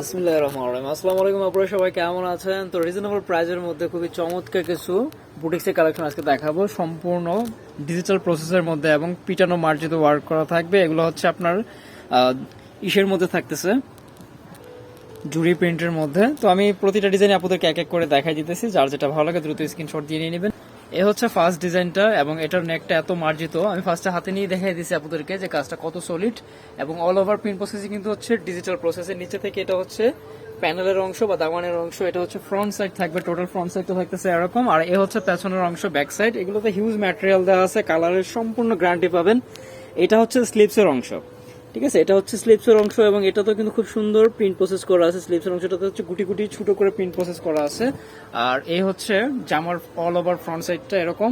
বিসমিল্লাহ রহমান রহিম। আসসালামু আলাইকুম আপনারা সবাই কেমন আছেন? তো রিজনেবল প্রাইজের মধ্যে খুবই চমৎকার কিছু বুটিক্সের কালেকশন আজকে দেখাবো। সম্পূর্ণ ডিজিটাল প্রসেসের মধ্যে এবং পিটানো মার্জিত ওয়ার্ক করা থাকবে। এগুলো হচ্ছে আপনার ইসের মধ্যে থাকতেছে, জুরি প্রিন্টের মধ্যে। তো আমি প্রতিটা ডিজাইন আপনাদেরকে এক এক করে দেখাই দিতেছি। যার যেটা ভালো লাগে দ্রুত স্ক্রিনশট দিয়ে নিয়ে নেবেন। এ হচ্ছে ফার্স্ট ডিজাইনটা এবং এটার নেকটা এত মার্জিত। আমি ফার্স্টে হাতে নিয়ে দেখাই দিয়েছি আপনাদেরকে যে কাজটা কত সলিড এবং অল ওভার প্রিন্ট প্রসেসিং কিন্তু হচ্ছে ডিজিটাল প্রসেসের নিচে থেকে এটা হচ্ছে প্যানেলের অংশ বা দামানের অংশ, এটা হচ্ছে ফ্রন্ট সাইড থাকবে টোটাল ফ্রন্ট সাইডটা থাকতেছে এরকম। আর এ হচ্ছে পেছনের অংশ ব্যাক সাইড এগুলোতে হিউজ ম্যাটেরিয়াল দেওয়া আছে কালারের সম্পূর্ণ গ্যারান্টি পাবেন। এটা হচ্ছে স্লিপসের অংশ। ঠিক আছে? এটা হচ্ছে স্লিপসের অংশ এবং এটা তো কিন্তু খুব সুন্দর প্রিন্ট প্রসেস করা আছে। স্লিপসের অংশটাতে হচ্ছে গুটি গুটি ছোট করে প্রিন্ট প্রসেস করা আছে। আর এই হচ্ছে জামার অল ওভার ফ্রন্ট সাইডটা এরকম।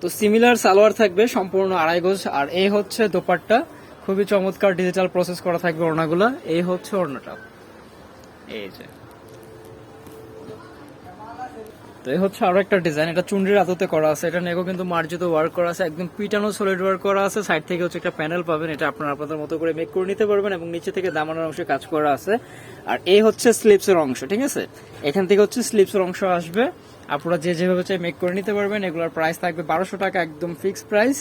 তো সিমিলার সালোয়ার থাকবে সম্পূর্ণ আড়াই গোজ। আর এই হচ্ছে দোপারটা খুবই চমৎকার ডিজিটাল প্রসেস করা থাকবে ওড়নাগুলো। এই হচ্ছে ওড়নাটা। এই যে। তো এই হচ্ছে আরও একটা ডিজাইন এটা চুন্ডির আদতে করা আছে, এটা নেগো কিন্তু মার্জিত ওয়ার্ক করা আছে, একদম পিটানো সলিড ওয়ার্ক করা আছে সাইড থেকে হচ্ছে একটা প্যানেল পাবেন, এটা আপনারা আপনাদের মতো করে মেক করে নিতে পারবেন এবং নিচে থেকে দামানোর অংশে কাজ করা আছে। আর এই হচ্ছে স্লিপসের অংশ, ঠিক আছে? এখান থেকে হচ্ছে স্লিপসের অংশ আসবে। আপনারা যে যেভাবে চাই মেক করে নিতে পারবেন, এগুলোর প্রাইস থাকবে বারোশো টাকা, একদম ফিক্সড প্রাইস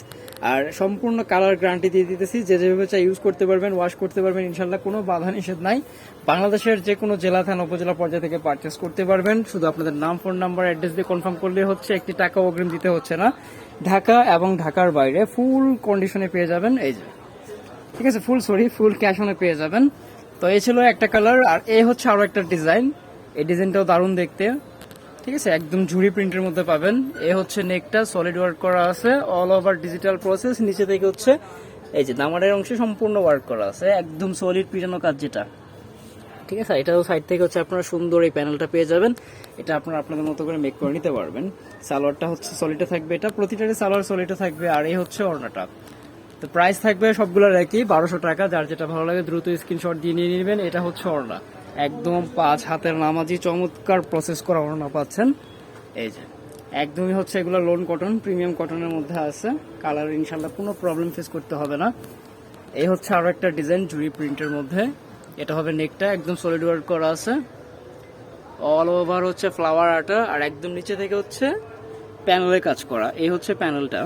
আর সম্পূর্ণ কালার গ্যারান্টি দিয়ে দিতেছি, যে যেভাবে চাই ইউজ করতে পারবেন ওয়াশ করতে পারবেন ইনশাল্লাহ কোনো বাধা নিষেধ নাই। বাংলাদেশের যে কোনো জেলা, থানা, উপজেলা পর্যায়ে থেকে পারচেস করতে পারবেন। শুধু আপনাদের নাম ফোন নাম্বার অ্যাড্রেস দিয়ে কনফার্ম করলে হচ্ছে, একটি টাকা অগ্রিম দিতে হচ্ছে না। ঢাকা এবং ঢাকার বাইরে ফুল কন্ডিশনে পেয়ে যাবেন, এই যে। ঠিক আছে ফুল সরি ফুল ক্যাশ অনে পেয়ে যাবেন। তো এই ছিল একটা কালার আর এ হচ্ছে আরও একটা ডিজাইন এই ডিজাইনটাও দারুণ দেখতে। ঠিক আছে? একদম ঝুড়ি প্রিন্টের মধ্যে পাবেন। এ হচ্ছে নেকটা সলিড ওয়ার্ক করা আছে। অল ওভার ডিজিটাল প্রসেস নিচে থেকে হচ্ছে এই যে দামারের অংশে সম্পূর্ণ ওয়ার্ক করা আছে। একদম সলিড পিটানো কাজ যেটা। ঠিক আছে? এটাও সাইড থেকে হচ্ছে আপনারা সুন্দর এই প্যানেলটা পেয়ে যাবেন। এটা আপনারা আপনাদের মতো করে মেক করে নিতে পারবেন। সালোয়ারটা হচ্ছে সলিডে থাকবে। এটা প্রতিটারই সালোয়ার সলিডে থাকবে আর এই হচ্ছে অর্ণাটা তো প্রাইস থাকবে সবগুলোর একই, বারোশো টাকা। যার যেটা ভালো লাগে দ্রুত স্ক্রিনশট দিয়ে নিয়ে নেবেন। এটা হচ্ছে অর্ণা একদম পাঁচ হাতের নামাজি চমৎকার প্রসেস করা অর্ণা পাচ্ছেন। এই যে। একদমই হচ্ছে এগুলো লোন কটন প্রিমিয়াম কটনের মধ্যে আছে। কালার ইনশাল্লাহ কোনো প্রবলেম ফেস করতে হবে না। এই হচ্ছে আরও একটা ডিজাইন জুড়ি প্রিন্টের মধ্যে। এটা হবে নেকটা একদম সলিড ওয়ার্ক করা আছে। অল ওভার হচ্ছে ফ্লাওয়ার আর্টটা আর একদম নিচে থেকে হচ্ছে প্যানেলে কাজ করা। এই হচ্ছে প্যানেলটা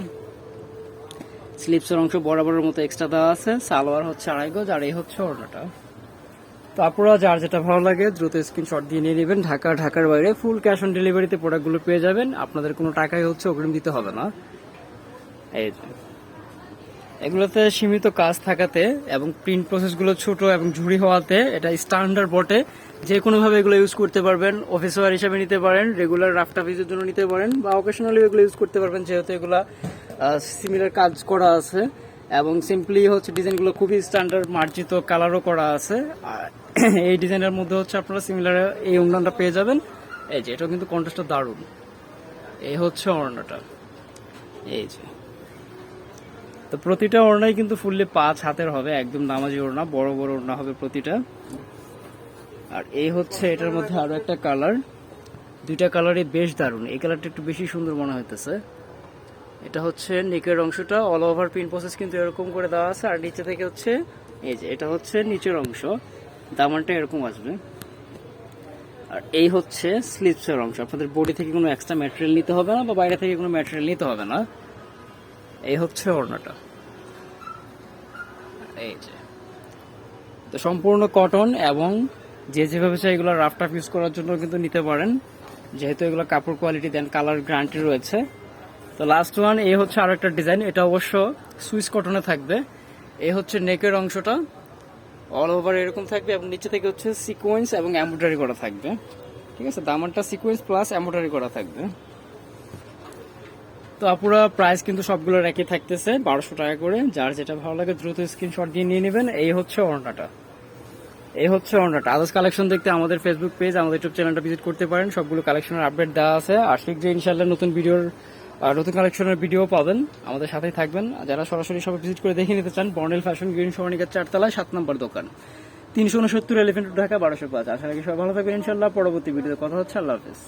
স্লিপসের অংশ বরাবরের মতো এক্সট্রা দেওয়া আছে। সালোয়ার হচ্ছে আড়াই গজ আর এই হচ্ছে ওড়নাটা। তো আপনারা যার যেটা ভালো লাগে, দ্রুত স্ক্রিনশট দিয়ে নিয়ে নেবেন। ঢাকা, ঢাকার বাইরে ফুল ক্যাশ অন ডেলিভারিতে প্রোডাক্টগুলো পেয়ে যাবেন। আপনাদের কোনো টাকাই হচ্ছে অগ্রিম দিতে হবে না। এই এগুলোতে সীমিত কাজ থাকাতে এবং প্রিন্ট প্রসেসগুলো ছোট এবং ঝুড়ি হওয়াতে এটা স্ট্যান্ডার্ড বটে। যে কোনোভাবে এগুলো ইউজ করতে পারবেন অফিস ওয়ার হিসেবে নিতে পারেন রেগুলার রাফট অফিসের জন্য নিতে পারেন, বা অকেশনালি এগুলো ইউজ করতে পারবেন, যেহেতু এগুলো সিমিলার কাজ করা আছে। এবং সিম্পলি হচ্ছে ডিজাইনগুলো খুবই স্ট্যান্ডার্ড মার্জিত কালারও করা আছে। আর এই ডিজাইনের মধ্যে হচ্ছে আপনারা সিমিলার এই উন্নয়নটা পেয়ে যাবেন। এই যে, এটাও কিন্তু কন্ট্রাস্টটা দারুণ। এই হচ্ছে অর্ণটা এই যে। তো প্রতিটা ওড়নাই কিন্তু ফুললি পাঁচ হাতের হবে, একদম নামাজি ওড়না, বড় বড় ওড়না হবে প্রতিটা। আর এই হচ্ছে এটার মধ্যে আরও একটা কালার দুইটা কালারই বেশ দারুণ। এই কালারটা একটু বেশি সুন্দর মনে হইতেছে। এটা হচ্ছে নেকের অংশটা অল ওভার পিন প্রসেস কিন্তু এরকম করে দেওয়া আছে, আর নিচে থেকে হচ্ছে, এই যে এটা হচ্ছে নিচের অংশ, দামানটা এরকম আসবে। আর এই হচ্ছে স্লিপসের অংশ, আপনাদের বডি থেকে কোনো এক্সট্রা ম্যাটেরিয়াল নিতে হবে না বা বাইরে থেকে কোনো ম্যাটেরিয়াল নিতে হবে না। এই হচ্ছে ওড়নাটা। এই যে, তো সম্পূর্ণ কটন এবং যে যেভাবে চাই এগুলো রাফ টাফ ইউজ করার জন্য কিন্তু নিতে পারেন। যেহেতু এগুলো কাপড় কোয়ালিটি দেন কালার গ্যারান্টি রয়েছে। তো লাস্ট ওয়ান এই হচ্ছে আরও একটা ডিজাইন এটা অবশ্য সুইস কটনে থাকবে। এই হচ্ছে নেকের অংশটা। অল ওভার এরকম থাকবে এবং নিচে থেকে হচ্ছে সিকোয়েন্স এবং এমব্রয়ডারি করা থাকবে। ঠিক আছে? দামানটা সিকোয়েন্স প্লাস এমব্রয়ডারি করা থাকবে। তো আপুরা প্রাইস কিন্তু সবগুলোর একই থাকতেছে। বারোশো টাকা করে। যার যেটা ভালো লাগে দ্রুত স্ক্রিনশট দিয়ে নিয়ে নেবেন। এই হচ্ছে অর্ণাটা। এই হচ্ছে অর্ণাটা। আদার্স কালেকশন দেখতে আমাদের ফেসবুক পেজ আমাদের ইউটিউব চ্যানেলটা ভিজিট করতে পারেন। সবগুলো কালেকশনের আপডেট দেওয়া আছে। আর শীঘ্রই ইনশাল্লাহ নতুন ভিডিওর নতুন কালেকশনের ভিডিও পাবেন। আমাদের সাথেই থাকবেন। যারা সরাসরি সব ভিজিট করে দেখে নিতে চান বর্নেল ফ্যাশন গ্রিন সরণিকার চারতলায় সাত নম্বর দোকান। তিনশো উনসত্তর এলিফেন্ট ঢাকা, বারোশো পাঁচ। আশা রাখি সবাই ভালো থাকবেন। ইনশাল্লাহ পরবর্তী ভিডিওতে কথা হচ্ছে। আল্লাহ হাফিজ।